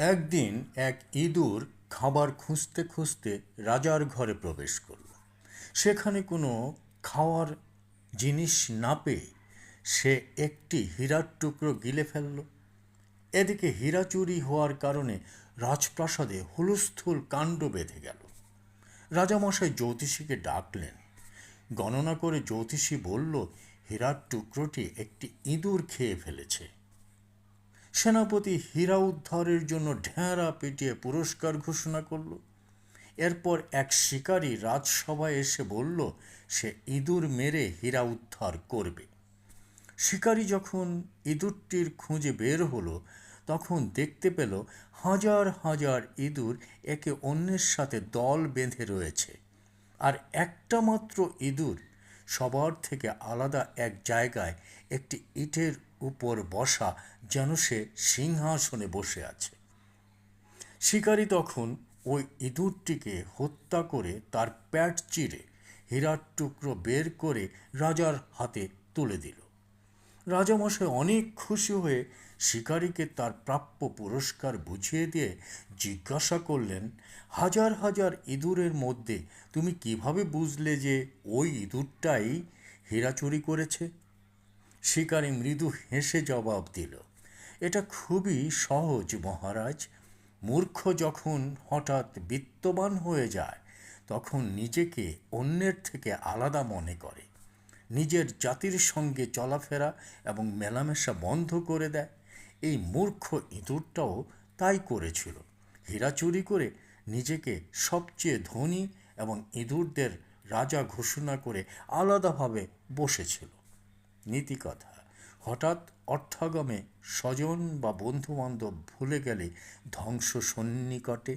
একদিন এক ইঁদুর খাবার খুঁজতে খুঁজতে রাজার ঘরে প্রবেশ করল। সেখানে কোনো খাওয়ার জিনিস না পেয়ে সে একটি হীরার টুকরো গিলে ফেলল। এদিকে হীরা চুরি হওয়ার কারণে রাজপ্রাসাদে হুলস্থুল কাণ্ড বেঁধে গেল। রাজামশাই জ্যোতিষীকে ডাকলেন। গণনা করে জ্যোতিষী বলল, হীরার টুকরোটি একটি ইঁদুর খেয়ে ফেলেছে। সেনাপতি হীরা উদ্ধারের জন্য ঢেঁড়া পিটিয়ে পুরস্কার ঘোষণা করল। এরপর এক শিকারী রাজসভায় এসে বলল, সে ইঁদুর মেরে হীরা উদ্ধার করবে। শিকারী যখন ইঁদুরটির খুঁজে বের হলো, তখন দেখতে পেল হাজার হাজার ইঁদুর একে অন্যের সাথে দল বেঁধে রয়েছে। আর একটা মাত্র ইঁদুর সবার থেকে আলাদা এক জায়গায় একটি ইটের উপর বসা যেন সে সিংহাসনে বসে আছে। শিকারী তখন ওই ইঁদুরটিকে হত্যা করে তার প্যাট চিরে হীরার টুকরো বের করে রাজার হাতে তুলে দিল। রাজামশাই অনেক খুশি হয়ে শিকারীকে তার প্রাপ্য পুরস্কার বুঝিয়ে দিয়ে জিজ্ঞাসা করলেন, হাজার হাজার ইঁদুরের মধ্যে তুমি কীভাবে বুঝলে যে ওই ইঁদুরটাই হীরা চুরি করেছে? শিকারী মৃদু হেসে জবাব দিল, এটা খুবই সহজ মহারাজ। মূর্খ যখন হঠাৎ বিত্তবান হয়ে যায়, তখন নিজেকে অন্যের থেকে আলাদা মনে করে। নিজের জাতির সঙ্গে চলাফেরা এবং মেলামেশা বন্ধ করে দেয়। এই মূর্খ ইঁদুরটাও তাই করেছিল। হীরা চুরি করে নিজেকে সবচেয়ে ধনী এবং ইঁদুরদের রাজা ঘোষণা করে আলাদাভাবে বসেছিল। নীতিকথা। হঠাৎ অর্থাগমে স্বজন বা বন্ধুবান্ধব ভুলে গেলে ধ্বংস সন্নিকটে